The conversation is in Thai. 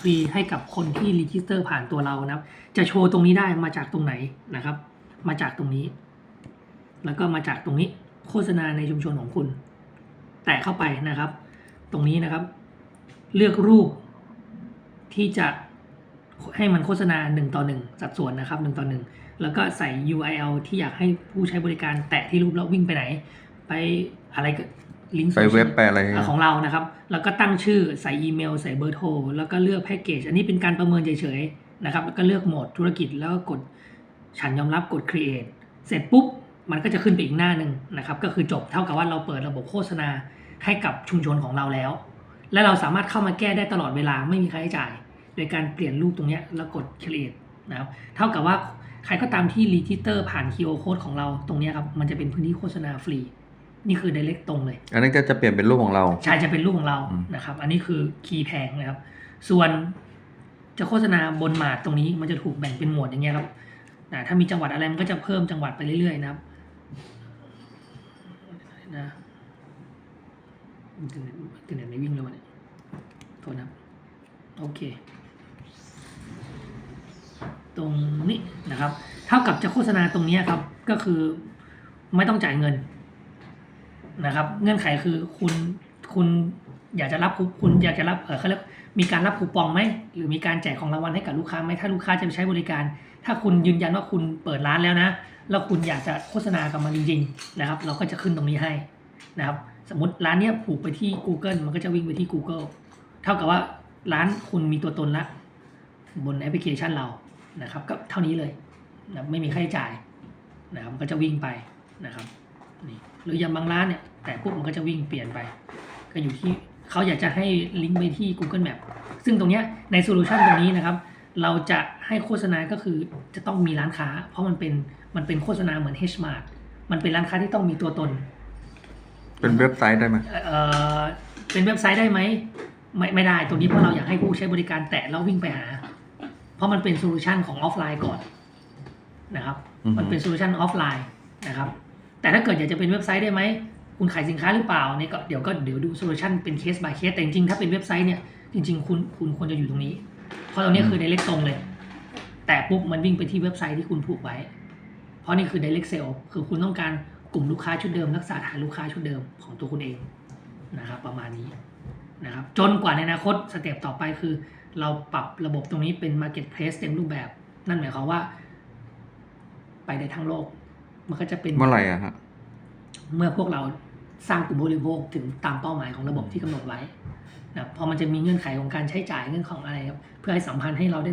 ฟรีให้กับคนที่รีจิสเตอร์ผ่านตัวเรานะครับ จะโชว์ตรงนี้ได้มาจากตรงไหนนะครับ มาจากตรงนี้ แล้วก็มาจากตรงนี้โฆษณาในชุมชนของคุณ แตะเข้าไปนะครับ ตรงนี้นะครับ เลือกรูปที่จะให้มันโฆษณา 1 ต่อ 1 สัดส่วนนะครับ 1 ต่อ 1 แล้วก็ใส่ URL ที่อยากให้ผู้ใช้บริการแตะที่รูปแล้ววิ่งไปไหน ไปอะไรก็ ลิงก์ไปเว็บไปอะไรอ่าของเรานะครับ แล้วก็ตั้งชื่อใส่อีเมล ใส่เบอร์โทร แล้วก็เลือกแพ็กเกจ อันนี้เป็นการประเมินเฉยๆนะครับ แล้วก็เลือกโหมดธุรกิจแล้วก็กดฉันยอมรับกด create เสร็จปุ๊บ มันก็จะขึ้นไปอีกหน้าหนึ่งนะครับ ก็คือจบเท่ากับว่าเราเปิดระบบโฆษณาให้กับชุมชนของเราแล้ว และเราสามารถเข้ามาแก้ได้ตลอดเวลาไม่มีค่าใช้จ่าย โดยการเปลี่ยนรูปตรงเนี้ยแล้วกด create นะครับเท่ากับว่าใครก็ตามที่รีจิสเตอร์ผ่าน QR code ของเราตรงเนี้ยครับ มันจะเป็นพื้นที่โฆษณาฟรี นี่คือ direct ตรงเลย อันนั้นก็จะเปลี่ยนเป็นรูปของเรา ใช่จะเป็นรูปของเราอืมนะครับ อันนี้คือคีย์แพงนะครับ ส่วนจะโฆษณาบนหมาดตรงนี้มันจะถูกแบ่งเป็นหมวดอย่างเงี้ยครับนะถ้ามีจังหวัดอะไรมันก็จะเพิ่มจังหวัดไปเรื่อยๆนะครับนะอินเทอร์เน็ตอินเทอร์เน็ตไม่วิ่งเลยวะเนี่ยโทษนะครับโอเค ตรงนี้นะครับ เท่ากับจะโฆษณาตรงเนี้ยครับ ก็คือไม่ต้องจ่ายเงิน นะครับ เงื่อนไขคือคุณคุณอยากจะรับคุณอยากจะรับเออเขาเรียกมีการรับคูปองไหมหรือมีการแจกของรางวัลให้กับลูกค้าไหมถ้าลูกค้าจะไปใช้บริการ ถ้าคุณยืนยันว่าคุณเปิดร้านแล้วนะ แล้วคุณอยากจะโฆษณากับมันจริงๆนะครับ เราก็จะขึ้นตรงนี้ให้นะครับ สมมติร้านเนี้ยผูกไปที่ Google มันก็จะวิ่งไปที่ Google เท่ากับว่าร้านคุณมีตัวตนละบนแอปพลิเคชันเรานะครับ ก็เท่านี้เลยนะไม่มีค่าใช้จ่ายนะครับก็จะวิ่งไปนะครับ นี่หรืออย่างบางร้านเนี่ย แต่ปุ๊บมันก็จะวิ่งเปลี่ยนไป ก็อยู่ที่เขาอยากจะให้ลิงก์ไปที่ Google Map ซึ่งตรงเนี้ยในโซลูชันตรงนี้นะครับ เราจะให้โฆษณาก็คือจะต้องมีร้านค้า เพราะมันเป็นมันเป็นโฆษณาเหมือน H Mart มันเป็นร้านค้าที่ต้องมีตัวตน เป็นเว็บไซต์ได้ไหมเอ่อเป็นเว็บไซต์ได้ไหมไม่ไม่ได้ตรงนี้เพราะเราอยากให้ผู้ใช้บริการแตะแล้ววิ่งไปหา เพราะมันเป็นโซลูชันของออฟไลน์ก่อนนะครับอือฮึมันเป็นโซลูชันออฟไลน์นะครับ แต่ถ้าเกิดอยากจะเป็นเว็บไซต์ได้ไหม คุณขายสินค้าหรือเปล่าเนี่ยก็เดี๋ยวก็เดี๋ยวดูโซลูชันเป็นเคส by เคสแต่จริงๆถ้าเป็นเว็บไซต์เนี่ยจริง ๆ คุณคุณควรจะอยู่ตรงนี้ เพราะตรงนี้คือ direct ตรงเลย แต่ปุ๊บมันวิ่งไปที่เว็บไซต์ที่คุณผูกไว้ เพราะนี่คือ direct sale คือคุณต้องการกลุ่มลูกค้าชุดเดิม รักษาฐานลูกค้าชุดเดิมของตัวคุณเองนะครับประมาณนี้นะครับจนกว่าในอนาคตสเต็ปต่อไปคือ เราปรับระบบตรงนี้เป็น marketplace เต็มรูปแบบ นั่นหมายความว่า ไปได้ทั้งโลก มันก็จะเป็นเมื่อไหร่อะฮะเมื่อพวกเราสร้างกลุ่มบริโภคถึงตามเป้าหมายของระบบที่กำหนดไว้นะครับพอมันจะมีเงื่อนไขของการใช้จ่ายเงื่อนของอะไรครับ เพื่อให้สัมพันธ์ให้เราได้